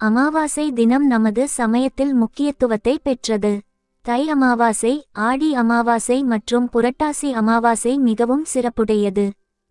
அமாவாசை தினம் நமது சமயத்தில் முக்கியத்துவத்தை பெற்றது. தை அமாவாசை ஆடி அமாவாசை மற்றும் புரட்டாசி அமாவாசை மிகவும் சிறப்புடையது.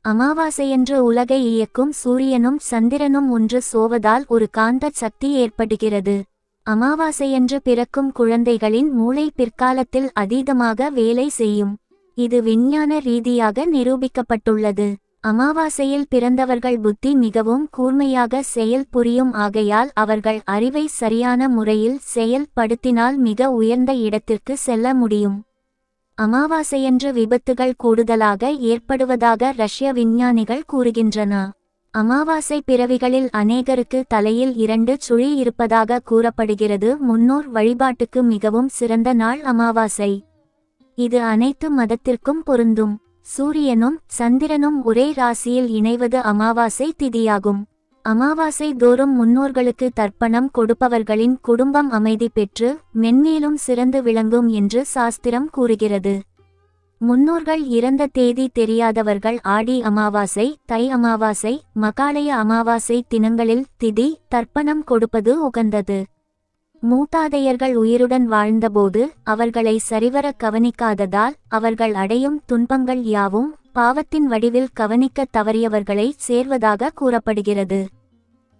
அமாவாசையன்று உலகை இயக்கும் சூரியனும் சந்திரனும் ஒன்று சோவதால் ஒரு காந்த சக்தி ஏற்படுகிறது. அமாவாசையன்று பிறக்கும் குழந்தைகளின் மூளை பிற்காலத்தில் அதீதமாக வேலை செய்யும். இது விஞ்ஞான ரீதியாக நிரூபிக்கப்பட்டுள்ளது. அமாவாசையில் பிறந்தவர்கள் புத்தி மிகவும் கூர்மையாக செயல் புரியும் ஆகையால் அவர்கள் அறிவை சரியான முறையில் செயல்படுத்தினால் மிக உயர்ந்த இடத்திற்கு செல்ல முடியும். அமாவாசையன்று விபத்துகள் கூடுதலாக ஏற்படுவதாக ரஷ்ய விஞ்ஞானிகள் கூறுகின்றன. அமாவாசை பிறவிகளில் அநேகருக்கு தலையில் இரண்டு சுழி இருப்பதாக கூறப்படுகிறது. முன்னோர் வழிபாட்டுக்கு மிகவும் சிறந்த நாள் அமாவாசை. இது அனைத்து மதத்திற்கும் பொருந்தும். சூரியனும் சந்திரனும் ஒரே ராசியில் இணைவது அமாவாசை திதியாகும். அமாவாசை தோறும் முன்னோர்களுக்கு தர்ப்பணம் கொடுப்பவர்களின் குடும்பம் அமைதி பெற்று மென்மேலும் சிறந்து விளங்கும் என்று சாஸ்திரம் கூறுகிறது. முன்னோர்கள் இறந்த தேதி தெரியாதவர்கள் ஆடி அமாவாசை தை அமாவாசை மகாலய அமாவாசை தினங்களில் திதி தர்ப்பணம் கொடுப்பது உகந்தது. மூதாதையர்கள் உயிருடன் வாழ்ந்தபோது அவர்களை சரிவர கவனிக்காததால் அவர்கள் அடையும் துன்பங்கள் யாவும் பாவத்தின் வடிவில் கவனிக்க தவறியவர்களை சேர்வதாக கூறப்படுகிறது.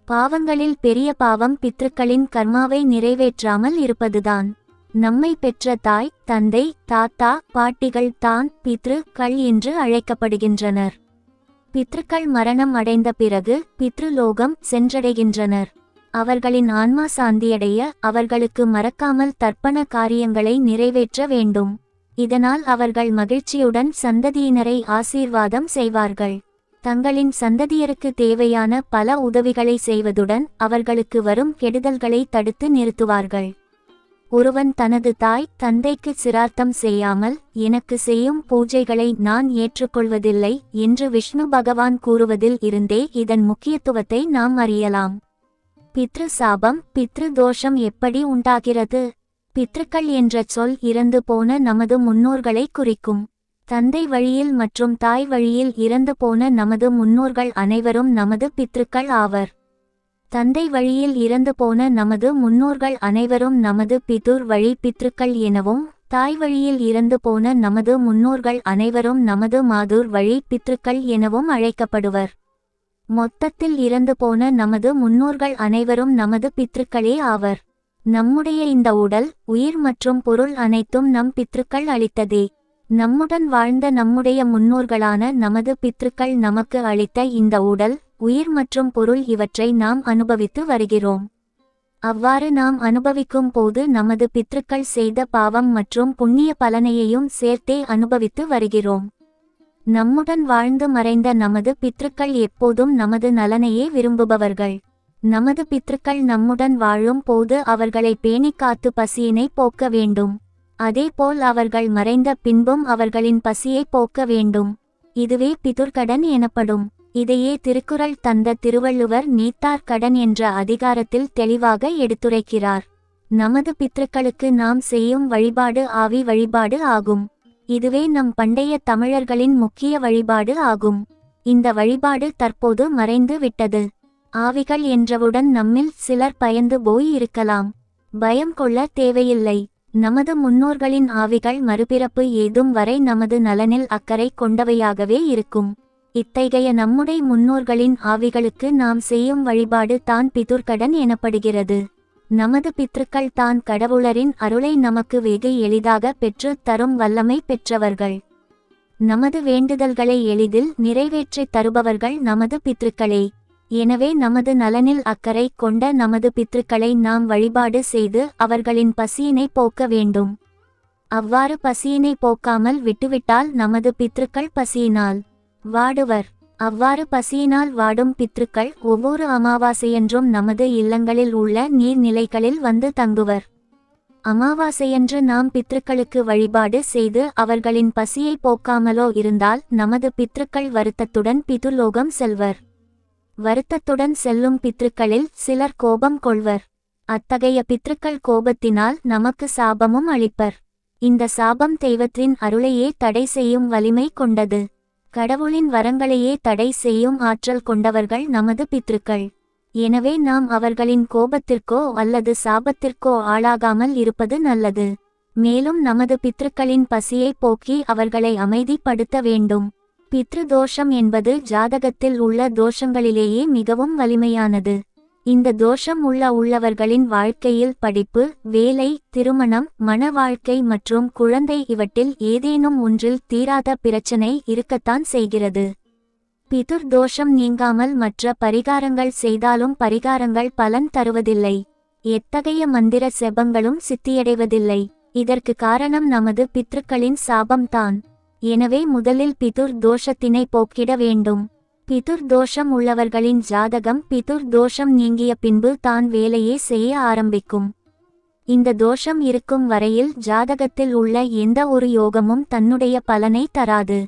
பாவங்களில் பெரிய பாவம் பித்ருக்களின் கர்மாவை நிறைவேற்றாமல் இருப்பதுதான். நம்மை பெற்ற தாய் தந்தை தாத்தா பாட்டிகள் தான் பித்ருக்கள் என்று அழைக்கப்படுகின்றனர். பித்ருக்கள் மரணம் அடைந்த பிறகு பித்ருலோகம் சென்றடைகின்றனர். அவர்களின் ஆன்மா சாந்தியடைய அவர்களுக்கு மறக்காமல் தர்ப்பண காரியங்களை நிறைவேற்ற வேண்டும். இதனால் அவர்கள் மகிழ்ச்சியுடன் சந்ததியினரை ஆசீர்வாதம் செய்வார்கள். தங்களின் சந்ததியருக்கு தேவையான பல உதவிகளை செய்வதுடன் அவர்களுக்கு வரும் கெடுதல்களை தடுத்து நிறுத்துவார்கள். ஒருவன் தனது தாய் தந்தைக்கு சிரார்த்தம் செய்யாமல் எனக்கு செய்யும் பூஜைகளை நான் ஏற்றுக்கொள்வதில்லை என்று விஷ்ணு பகவான் கூறுவதில் இருந்தே இதன் முக்கியத்துவத்தை நாம் அறியலாம். பித்ரு சாபம் பித்ரு தோஷம் எப்படி உண்டாகிறது? பித்ருக்கள் என்ற சொல் இறந்து போன நமது முன்னோர்களை குறிக்கும். தந்தை வழியில் மற்றும் தாய் வழியில் இறந்து போன நமது முன்னோர்கள் அனைவரும் நமது பித்ருக்கள் ஆவர். தந்தை வழியில் இறந்து போன நமது முன்னோர்கள் அனைவரும் நமது பிதுர் வழி பித்ருக்கள் எனவும் தாய் வழியில் இறந்து போன நமது முன்னோர்கள் அனைவரும் நமது மாதுர் வழி பித்ருக்கள் எனவும் அழைக்கப்படுவர். மொத்தத்தில் இறந்து போன நமது முன்னோர்கள் அனைவரும் நமது பித்ருக்களே ஆவர். நம்முடைய இந்த உடல் உயிர் மற்றும் பொருள் அனைத்தும் நம் பித்ருக்கள் அளித்ததே. நம்முடன் வாழ்ந்த நம்முடைய முன்னோர்களான நமது பித்ருக்கள் நமக்கு அளித்த இந்த உடல் உயிர் மற்றும் பொருள் இவற்றை நாம் அனுபவித்து வருகிறோம். அவ்வாறு நாம் அனுபவிக்கும் போது நமது பித்ருக்கள் செய்த பாவம் மற்றும் புண்ணிய பலனையையும் சேர்த்தே அனுபவித்து வருகிறோம். நம்முடன் வாழ்ந்து மறைந்த நமது பித்ருக்கள் எப்போதும் நமது நலனையே விரும்புபவர்கள். நமது பித்ருக்கள் நம்முடன் வாழும் போது அவர்களை பேணிக் காத்து பசியினை போக்க வேண்டும். அதேபோல் அவர்கள் மறைந்த பின்பும் அவர்களின் பசியை போக்க வேண்டும். இதுவே பிதுர்கடன் எனப்படும். இதையே திருக்குறள் தந்த திருவள்ளுவர் நீத்தார் கடன் என்ற அதிகாரத்தில் தெளிவாக எடுத்துரைக்கிறார். நமது பித்ருக்களுக்கு நாம் செய்யும் வழிபாடு ஆவி வழிபாடு ஆகும். இதுவே நம் பண்டைய தமிழர்களின் முக்கிய வழிபாடு ஆகும். இந்த வழிபாடு தற்போது மறைந்து விட்டது. ஆவிகள் என்றவுடன் நம்மில் சிலர் பயந்து போய் இருக்கலாம். பயம் கொள்ள தேவையில்லை. நமது முன்னோர்களின் ஆவிகள் மறுபிறப்பு ஏதும் வரை நமது நலனில் அக்கறை கொண்டவையாகவே இருக்கும். இத்தகைய நம்முடைய முன்னோர்களின் ஆவிகளுக்கு நாம் செய்யும் வழிபாடு தான் பிதுர்கடன் எனப்படுகிறது. நமது பித்ருக்கள் தான் கடவுளரின் அருளை நமக்கு வெகு எளிதாக பெற்று தரும் வல்லமை பெற்றவர்கள். நமது வேண்டுதல்களை எளிதில் நிறைவேற்றித் தருபவர்கள் நமது பித்ருக்களே எனவே நமது நலனில் அக்கறை கொண்ட நமது பித்ருக்களை நாம் வழிபாடு செய்து அவர்களின் பசியினை போக்க வேண்டும். அவ்வாறு பசியினை போக்காமல் விட்டுவிட்டால் நமது பித்ருக்கள் பசியினால் வாடுவர். அவ்வாறு பசியினால் வாடும் பித்ருக்கள் ஒவ்வொரு அமாவாசையன்றும் நமது இல்லங்களில் உள்ள நீர்நிலைகளில் வந்து தங்குவர். அமாவாசையன்று நாம் பித்ருக்களுக்கு வழிபாடு செய்து அவர்களின் பசியை போக்காமலோ இருந்தால் நமது பித்ருக்கள் வருத்தத்துடன் பிதுலோகம் செல்வர். வருத்தத்துடன் செல்லும் பித்ருக்களில் சிலர் கோபம் கொள்வர். அத்தகைய பித்ருக்கள் கோபத்தினால் நமக்கு சாபமும் அளிப்பர். இந்த சாபம் தெய்வத்தின் அருளையே தடை செய்யும் வலிமை கொண்டது. கடவுளின் வரங்களையே தடை செய்யும் ஆற்றல் கொண்டவர்கள் நமது பித்ருக்கள். எனவே நாம் அவர்களின் கோபத்திற்கோ அல்லது சாபத்திற்கோ ஆளாகாமல் இருப்பது நல்லது. மேலும் நமது பித்ருக்களின் பசியை போக்கி அவர்களை அமைதிப்படுத்த வேண்டும். பித்ரு தோஷம் என்பது ஜாதகத்தில் உள்ள தோஷங்களிலேயே மிகவும் வலிமையானது. இந்த தோஷம் உள்ள உள்ளவர்களின் வாழ்க்கையில் படிப்பு வேலை திருமணம் மன வாழ்க்கை மற்றும் குழந்தை இவற்றில் ஏதேனும் ஒன்றில் தீராத பிரச்சனை இருக்கத்தான் செய்கிறது. பிதுர் தோஷம் நீங்காமல் மற்ற பரிகாரங்கள் செய்தாலும் பரிகாரங்கள் பலன் தருவதில்லை. எத்தகைய மந்திர செபங்களும் சித்தியடைவதில்லை. இதற்கு காரணம் நமது பித்ருக்களின் சாபம்தான். எனவே முதலில் பிதுர் தோஷத்தினை போக்கிட வேண்டும். பிதுர் தோஷம் உள்ளவர்களின் ஜாதகம் பிதுர் தோஷம் நீங்கிய பின்பு தான் வேலையே செய்ய ஆரம்பிக்கும். இந்த தோஷம் இருக்கும் வரையில் ஜாதகத்தில் உள்ள எந்த ஒரு யோகமும் தன்னுடைய பலனை தராது.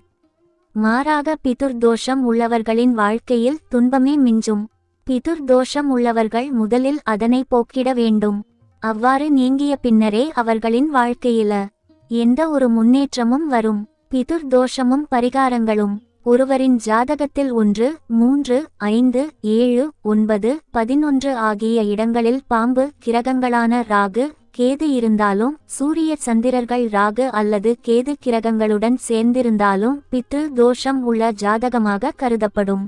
மாறாக பிதுர் தோஷம் உள்ளவர்களின் வாழ்க்கையில் துன்பமே மிஞ்சும். பிதுர் தோஷம் உள்ளவர்கள் முதலில் அதனை போக்கிட வேண்டும். அவ்வாறு நீங்கிய பின்னரே அவர்களின் வாழ்க்கையில எந்த ஒரு முன்னேற்றமும் வரும். பிதுர் தோஷமும் பரிகாரங்களும் ஒருவரின் ஜாதகத்தில் ஒன்று மூன்று ஐந்து ஏழு ஒன்பது பதினொன்று ஆகிய இடங்களில் பாம்பு கிரகங்களான ராகு கேது இருந்தாலும் சூரிய சந்திரர்கள் ராகு அல்லது கேது கிரகங்களுடன் சேர்ந்திருந்தாலும் பித்து தோஷம் உள்ள ஜாதகமாக கருதப்படும்.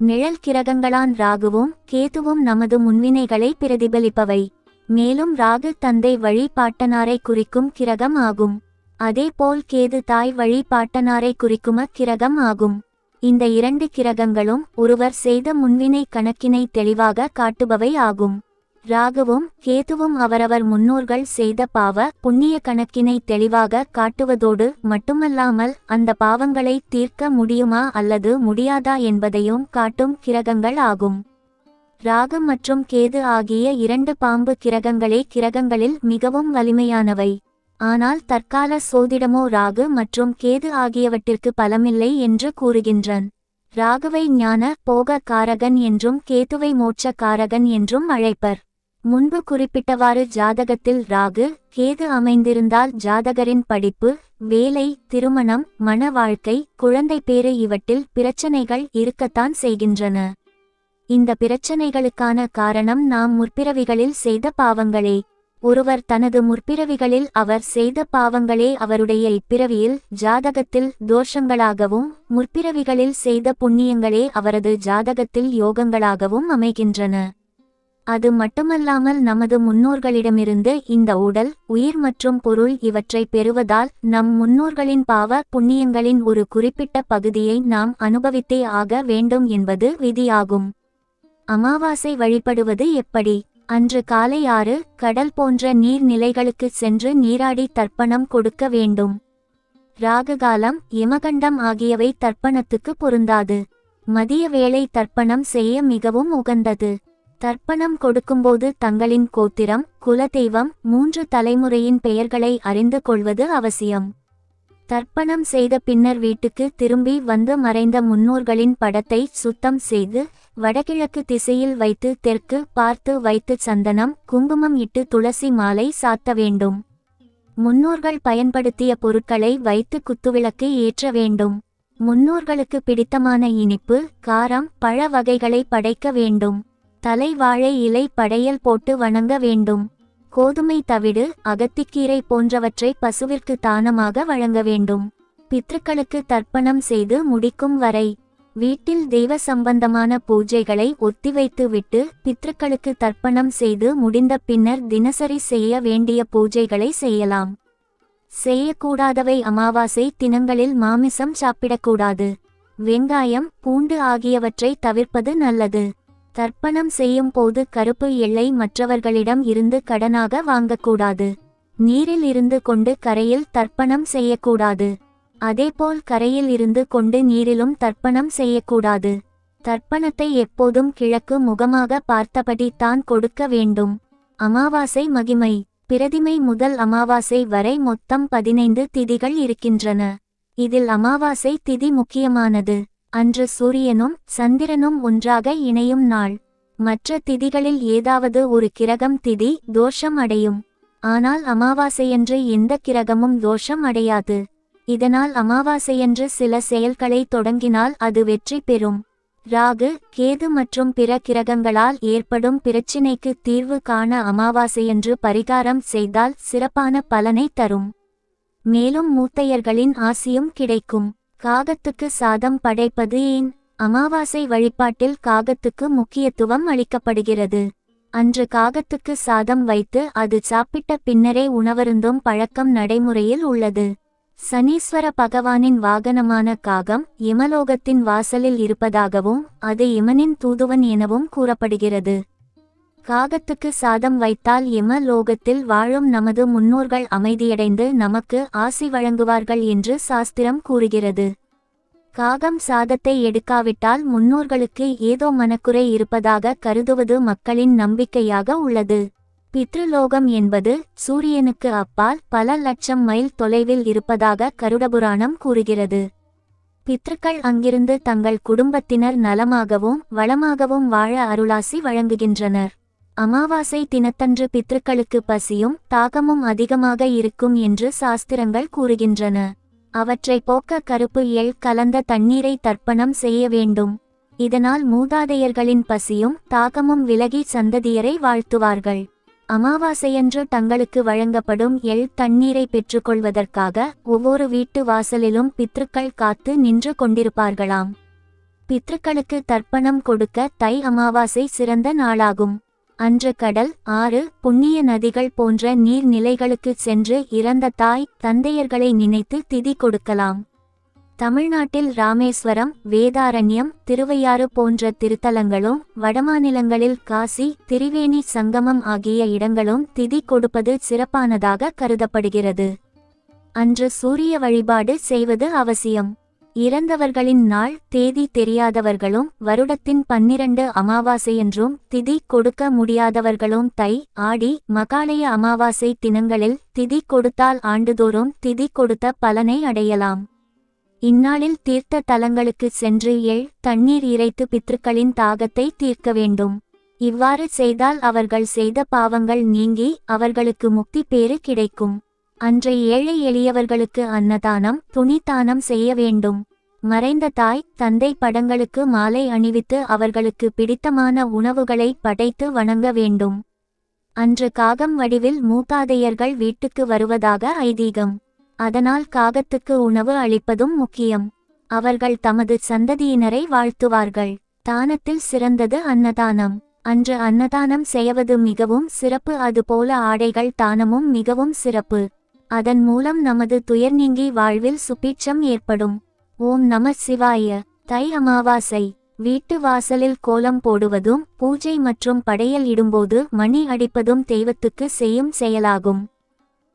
நிழல் கிரகங்களான் ராகுவும் கேதுவும் நமது முன்வினைகளை பிரதிபலிப்பவை. மேலும் ராகு தந்தை வழி பாட்டனாரை குறிக்கும் கிரகம் ஆகும். அதேபோல் கேது தாய் வழி பாட்டனாரை குறிக்கும கிரகம் ஆகும். இந்த இரண்டு கிரகங்களும் ஒருவர் செய்த முன்வினை கணக்கினை தெளிவாக காட்டுபவை ஆகும். ராகுவும் கேதுவும் அவரவர் முன்னோர்கள் செய்த பாவ புண்ணிய கணக்கினை தெளிவாக காட்டுவதோடு மட்டுமல்லாமல் அந்த பாவங்களை தீர்க்க முடியுமா அல்லது முடியாதா என்பதையும் காட்டும் கிரகங்கள் ஆகும். ராகு மற்றும் கேது ஆகிய இரண்டு பாம்பு கிரகங்களே கிரகங்களில் மிகவும் வலிமையானவை. ஆனால் தற்கால சோதிடமோ ராகு மற்றும் கேது ஆகியவற்றிற்கு பலமில்லை என்று கூறுகின்றன். ராகுவை ஞான போக காரகன் என்றும் கேதுவை மோட்ச காரகன் என்றும் அழைப்பர். முன்பு குறிப்பிட்டவாறு ஜாதகத்தில் ராகு கேது அமைந்திருந்தால் ஜாதகரின் படிப்பு வேலை திருமணம் மன வாழ்க்கை குழந்தை பேறு இவற்றில் பிரச்சனைகள் இருக்கத்தான் செய்கின்றன. இந்த பிரச்சனைகளுக்கான காரணம் நாம் முற்பிறவிகளில் செய்த பாவங்களே. ஒருவர் தனது முற்பிறவிகளில் அவர் செய்த பாவங்களே அவருடைய இப்பிறவியில் ஜாதகத்தில் தோஷங்களாகவும் முற்பிறவிகளில் செய்த புண்ணியங்களே அவரது ஜாதகத்தில் யோகங்களாகவும் அமைகின்றன. அது மட்டுமல்லாமல் நமது முன்னோர்களிடமிருந்து இந்த உடல் உயிர் மற்றும் பொருள் இவற்றை பெறுவதால் நம் முன்னோர்களின் பாவ புண்ணியங்களின் ஒரு குறிப்பிட்ட பகுதியை நாம் அனுபவித்தே ஆக வேண்டும் என்பது விதியாகும். அமாவாசை வழிபடுவது எப்படி? அன்று காலை ஆறு கடல் போன்ற நீர்நிலைகளுக்கு சென்று நீராடி தர்ப்பணம் கொடுக்க வேண்டும். ராககாலம் இமகண்டம் ஆகியவை தர்ப்பணத்துக்கு பொருந்தாது. மதிய வேளை தர்ப்பணம் செய்ய மிகவும் உகந்தது. தர்ப்பணம் கொடுக்கும்போது தங்களின் கோத்திரம் குலதெய்வம் மூன்று தலைமுறையின் பெயர்களை அறிந்து கொள்வது அவசியம். தர்ப்பணம் செய்த பின்னர் வீட்டுக்கு திரும்பி வந்து மறைந்த முன்னோர்களின் படத்தை சுத்தம் செய்து வடகிழக்கு திசையில் வைத்து தெற்கு பார்த்து வைத்து சந்தனம் குங்குமம் இட்டு துளசி மாலை சாத்த வேண்டும். முன்னோர்கள் பயன்படுத்திய பொருட்களை வைத்து குத்துவிளக்கு ஏற்ற வேண்டும். முன்னோர்களுக்கு பிடித்தமான இனிப்பு காரம் பழ வகைகளை படைக்க வேண்டும். தலைவாழை இலை படையல் போட்டு வணங்க வேண்டும். கோதுமை தவிடு அகத்திக்கீரை போன்றவற்றை பசுவிற்கு தானமாக வழங்க வேண்டும். பித்ருக்களுக்கு தர்ப்பணம் செய்து முடிக்கும் வரை வீட்டில் தெய்வ சம்பந்தமான பூஜைகளை ஒத்திவைத்து விட்டு பித்ருக்களுக்கு தர்ப்பணம் செய்து முடிந்த பின்னர் தினசரி செய்ய வேண்டிய பூஜைகளை செய்யலாம். செய்யக்கூடாதவை அமாவாசை தினங்களில் மாமிசம் சாப்பிடக்கூடாது. வெங்காயம் பூண்டு ஆகியவற்றை தவிர்ப்பது நல்லது. தர்ப்பணம் செய்யும் போது கருப்பு எல்லை மற்றவர்களிடம் இருந்து கடனாக வாங்கக்கூடாது. நீரில் இருந்து கொண்டு கரையில் தர்ப்பணம் செய்யக்கூடாது. அதேபோல் கரையில் இருந்து கொண்டு நீரிலும் தர்ப்பணம் செய்யக்கூடாது. தர்ப்பணத்தை எப்போதும் கிழக்கு முகமாக பார்த்தபடி தான் கொடுக்க வேண்டும். அமாவாசை மகிமை. பிரதிமை முதல் அமாவாசை வரை மொத்தம் பதினைந்து திதிகள் இருக்கின்றன. இதில் அமாவாசை திதி முக்கியமானது. அன்று சூரியனும் சந்திரனும் ஒன்றாக இணையும் நாள். மற்ற திதிகளில் ஏதாவது ஒரு கிரகம் திதி தோஷம் அடையும். ஆனால் அமாவாசையன்று எந்த கிரகமும் தோஷம் அடையாது. இதனால் அமாவாசையன்று சில செயல்களை தொடங்கினால் அது வெற்றி பெறும். ராகு கேது மற்றும் பிற கிரகங்களால் ஏற்படும் பிரச்சினைக்கு தீர்வு காண அமாவாசையன்று பரிகாரம் செய்தால் சிறப்பான பலனை தரும். மேலும் மூத்தையர்களின் ஆசியும் கிடைக்கும். காகத்துக்கு சாதம் படைப்பது ஏன்? அமாவாசை வழிபாட்டில் காகத்துக்கு முக்கியத்துவம் அளிக்கப்படுகிறது. அன்று காகத்துக்கு சாதம் வைத்து அது சாப்பிட்ட பின்னரே உணவருந்தும் பழக்கம் நடைமுறையில் உள்ளது. சனீஸ்வர பகவானின் வாகனமான காகம் இமலோகத்தின் வாசலில் இருப்பதாகவும் அது இமனின் தூதுவன் எனவும் கூறப்படுகிறது. காகத்துக்கு சாதம் வைத்தால் இம லோகத்தில் வாழும் நமது முன்னோர்கள் அமைதியடைந்து நமக்கு ஆசி வழங்குவார்கள் என்று சாஸ்திரம் கூறுகிறது. காகம் சாதத்தை எடுக்காவிட்டால் முன்னோர்களுக்கு ஏதோ மனக்குறை இருப்பதாக கருதுவது மக்களின் நம்பிக்கையாக உள்ளது. பித்ருலோகம் என்பது சூரியனுக்கு அப்பால் பல லட்சம் மைல் தொலைவில் இருப்பதாக கருடபுராணம் கூறுகிறது. பித்ருக்கள் அங்கிருந்து தங்கள் குடும்பத்தினர் நலமாகவும் வளமாகவும் வாழ அருளாசி வழங்குகின்றனர். அமாவாசை தினத்தன்று பித்ருக்களுக்கு பசியும் தாகமும் அதிகமாக இருக்கும் என்று சாஸ்திரங்கள் கூறுகின்றன. அவற்றை போக்க கருப்பு எள் கலந்த தண்ணீரை தர்ப்பணம் செய்ய வேண்டும். இதனால் மூதாதையர்களின் பசியும் தாகமும் விலகி சந்ததியரை வாழ்த்துவார்கள். அமாவாசையன்று தங்களுக்கு வழங்கப்படும் எள் தண்ணீரை பெற்றுக்கொள்வதற்காக ஒவ்வொரு வீட்டு வாசலிலும் பித்ருக்கள் காத்து நின்று கொண்டிருப்பார்களாம். பித்ருக்களுக்கு தர்ப்பணம் கொடுக்க தை அமாவாசை சிறந்த நாளாகும். அன்று கடல் ஆறு புண்ணிய நதிகள் போன்ற நீர்நிலைகளுக்கு சென்று இறந்த தாய் தந்தையர்களை நினைத்து திதி கொடுக்கலாம். தமிழ்நாட்டில் ராமேஸ்வரம் வேதாரண்யம் திருவையாறு போன்ற திருத்தலங்களும் வடமாநிலங்களில் காசி திரிவேணி சங்கமம் ஆகிய இடங்களும் திதி கொடுப்பது சிறப்பானதாக கருதப்படுகிறது. அன்று சூரிய வழிபாடு செய்வது அவசியம். இறந்தவர்களின் நாள் தேதி தெரியாதவர்களும் வருடத்தின் பன்னிரண்டு அமாவாசையென்றும் திதி கொடுக்க முடியாதவர்களும் தை ஆடி மகாலய அமாவாசை தினங்களில் திதி கொடுத்தால் ஆண்டுதோறும் திதி கொடுத்த பலனை அடையலாம். இந்நாளில் தீர்த்த தலங்களுக்கு சென்று எள் தண்ணீர் இறைத்து பித்ருக்களின் தாகத்தை தீர்க்க வேண்டும். இவ்வாறு செய்தால் அவர்கள் செய்த பாவங்கள் நீங்கி அவர்களுக்கு முக்தி பேறு கிடைக்கும். அன்றைய ஏழை எளியவர்களுக்கு அன்னதானம் துணித்தானம் செய்ய வேண்டும். மறைந்த தாய் தந்தை படங்களுக்கு மாலை அணிவித்து அவர்களுக்கு பிடித்தமான உணவுகளை படைத்து வணங்க வேண்டும். அன்று காகம் வடிவில் மூத்தாதையர்கள் வீட்டுக்கு வருவதாக ஐதீகம். அதனால் காகத்துக்கு உணவு அளிப்பதும் முக்கியம். அவர்கள் தமது சந்ததியினரை வாழ்த்துவார்கள். தானத்தில் சிறந்தது அன்னதானம். அன்று அன்னதானம் செய்வது மிகவும் சிறப்பு. அதுபோல ஆடைகள் தானமும் மிகவும் சிறப்பு. அதன் மூலம் நமது துயர் நீங்கி வாழ்வில் சுபீட்சம் ஏற்படும். ஓம் நம சிவாய. தை அமாவாசை. வீட்டு வாசலில் கோலம் போடுவதும் பூஜை மற்றும் படையல் இடும்போது மணி அடிப்பதும் தெய்வத்துக்கு செய்யும் செயலாகும்.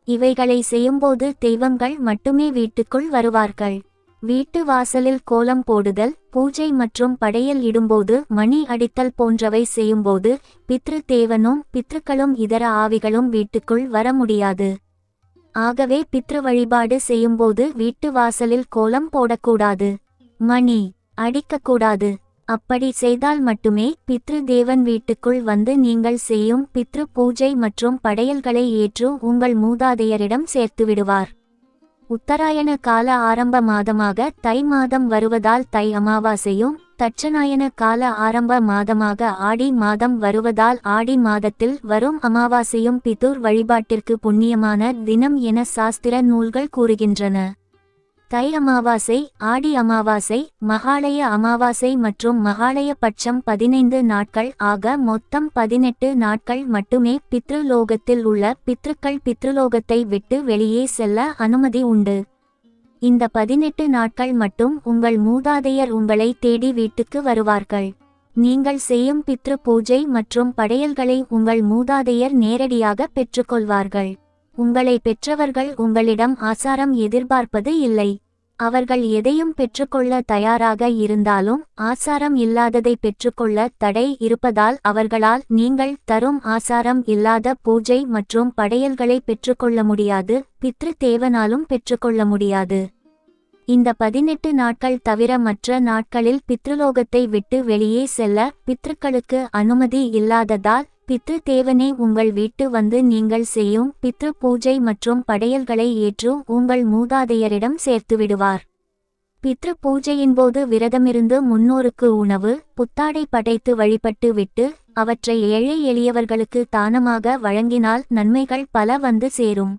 இவைகளை செய்யும்போது தெய்வங்கள் மட்டுமே வீட்டுக்குள் வருவார்கள். வீட்டு வாசலில் கோலம் போடுதல் பூஜை மற்றும் படையல் இடும்போது மணி அடித்தல் போன்றவை செய்யும்போது பித்ரு தேவனும் பித்ருக்களும் இதர ஆவிகளும் வீட்டுக்குள் வர முடியாது. ஆகவே பித்ரு வழிபாடு செய்யும்போது வீட்டு வாசலில் கோலம் போடக்கூடாது. மணி. அடிக்கக்கூடாது. அப்படி செய்தால் மட்டுமே பித்ரு தேவன் வீட்டுக்குள் வந்து நீங்கள் செய்யும் பித்ரு பூஜை மற்றும் படையல்களை ஏற்று உங்கள் மூதாதையரிடம் சேர்த்து விடுவார் உத்தராயண கால ஆரம்ப மாதமாக தை மாதம் வருவதால் தை அமாவாசையும் தட்சநாயன கால ஆரம்ப மாதமாக ஆடி மாதம் வருவதால் ஆடி மாதத்தில் வரும் அமாவாசையும் பிதூர் வழிபாட்டிற்கு புண்ணியமான தினம் என சாஸ்திர நூல்கள் கூறுகின்றன. தை அமாவாசை ஆடி அமாவாசை மகாலய அமாவாசை மற்றும் மகாலய பட்சம் பதினைந்து நாட்கள் ஆக மொத்தம் பதினெட்டு நாட்கள் மட்டுமே பித்ருலோகத்தில் உள்ள பித்ருக்கள் பித்ருலோகத்தை விட்டு வெளியே செல்ல அனுமதி உண்டு. இந்த பதினெட்டு நாட்கள் மட்டும் உங்கள் மூதாதையர் உங்களை தேடி வீட்டுக்கு வருவார்கள். நீங்கள் செய்யும் பித்ரு பூஜை மற்றும் படையல்களை உங்கள் மூதாதையர் நேரடியாக பெற்றுக்கொள்வார்கள். உங்களை பெற்றவர்கள் உங்களிடம் ஆசாரம் எதிர்பார்ப்பது இல்லை. அவர்கள் எதையும் பெற்றுக்கொள்ள தயாராக இருந்தாலும் ஆசாரம் இல்லாததை பெற்றுக்கொள்ள தடை இருப்பதால் அவர்களால் நீங்கள் தரும் ஆசாரம் இல்லாத பூஜை மற்றும் படையல்களை பெற்றுக்கொள்ள முடியாது பித்ரு தேவனாலும் பெற்றுக்கொள்ள முடியாது. இந்த பதினெட்டு நாட்கள் தவிர மற்ற நாட்களில் பித்ருலோகத்தை விட்டு வெளியே செல்ல பித்ருக்களுக்கு அனுமதி இல்லாததால் பித்ரு தேவனே உங்கள் வீட்டு வந்து நீங்கள் செய்யும் பித்ரு பூஜை மற்றும் படையல்களை ஏற்று உங்கள் மூதாதையரிடம் சேர்த்து விடுவார். பித்ரு பூஜையின் போது விரதமிருந்து முன்னோருக்கு உணவு புத்தாடை படைத்து வழிபட்டு விட்டு அவற்றை ஏழை எளியவர்களுக்கு தானமாக வழங்கினால் நன்மைகள் பல வந்து சேரும்.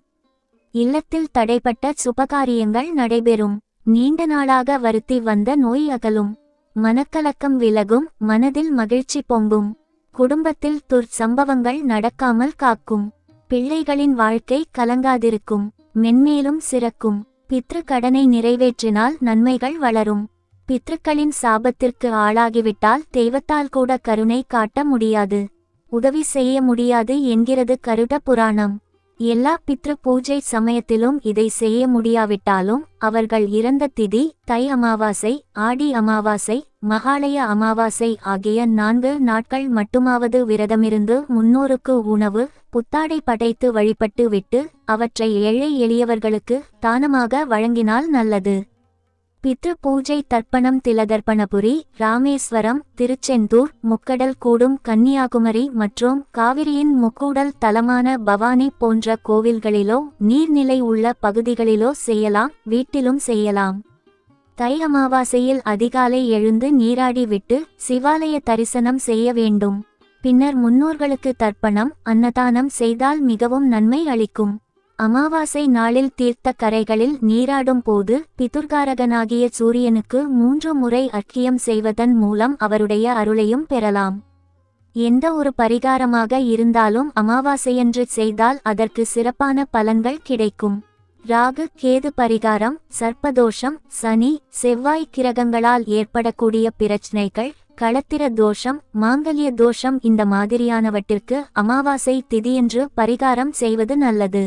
இல்லத்தில் தடைப்பட்ட சுபகாரியங்கள் நடைபெறும். நீண்ட நாளாக வருத்தி வந்த நோய் அகலும். மனக்கலக்கம் விலகும் மனதில் மகிழ்ச்சி பொங்கும். குடும்பத்தில் துர்சம்பவங்கள் நடக்காமல் காக்கும். பிள்ளைகளின் வாழ்க்கை கலங்காதிருக்கும் மென்மேலும் சிறக்கும். பித்ரு கடனை நிறைவேற்றினால் நன்மைகள் வளரும். பித்ருக்களின் சாபத்திற்கு ஆளாகிவிட்டால் தெய்வத்தால் கூட கருணை காட்ட முடியாது. உதவி செய்ய முடியாது என்கிறது கருட புராணம். எல்லா பித்ரு பூஜை சமயத்திலும் இதை செய்ய முடியாவிட்டாலும் அவர்கள் இறந்த திதி தை அமாவாசை ஆடி அமாவாசை மகாலய அமாவாசை ஆகிய நான்கு நாட்கள் மட்டுமாவது விரதமிருந்து முன்னோருக்கு உணவு புத்தாடை படைத்து வழிபட்டு விட்டு அவற்றை ஏழை எளியவர்களுக்கு தானமாக வழங்கினால் நல்லது. பித்ரு பூஜை தர்ப்பணம் திலதர்ப்பணபுரி ராமேஸ்வரம் திருச்செந்தூர் முக்கடல் கூடும் கன்னியாகுமரி மற்றும் காவிரியின் முக்கூடல் தலமான பவானி போன்ற கோவில்களிலோ நீர்நிலை உள்ள பகுதிகளிலோ செய்யலாம் வீட்டிலும் செய்யலாம். தை அமாவாசையில் அதிகாலை எழுந்து நீராடி விட்டு சிவாலய தரிசனம் செய்ய வேண்டும். பின்னர் முன்னோர்களுக்கு தர்ப்பணம் அன்னதானம் செய்தால் மிகவும் நன்மை அளிக்கும். அமாவாசை நாளில் தீர்த்த கரைகளில் நீராடும் போது பிதுர்காரகனாகிய சூரியனுக்கு மூன்று முறை அர்க்கியம் செய்வதன் மூலம் அவருடைய அருளையும் பெறலாம். எந்த ஒரு பரிகாரமாக இருந்தாலும் அமாவாசையன்று செய்தால் அதற்கு சிறப்பான பலன்கள் கிடைக்கும். ராகு கேது பரிகாரம் சர்ப்பதோஷம் சனி செவ்வாய் கிரகங்களால் ஏற்படக்கூடிய பிரச்சினைகள் களத்திர தோஷம் மாங்கல்ய தோஷம் இந்த மாதிரியானவற்றிற்கு அமாவாசை திதியன்று பரிகாரம் செய்வது நல்லது.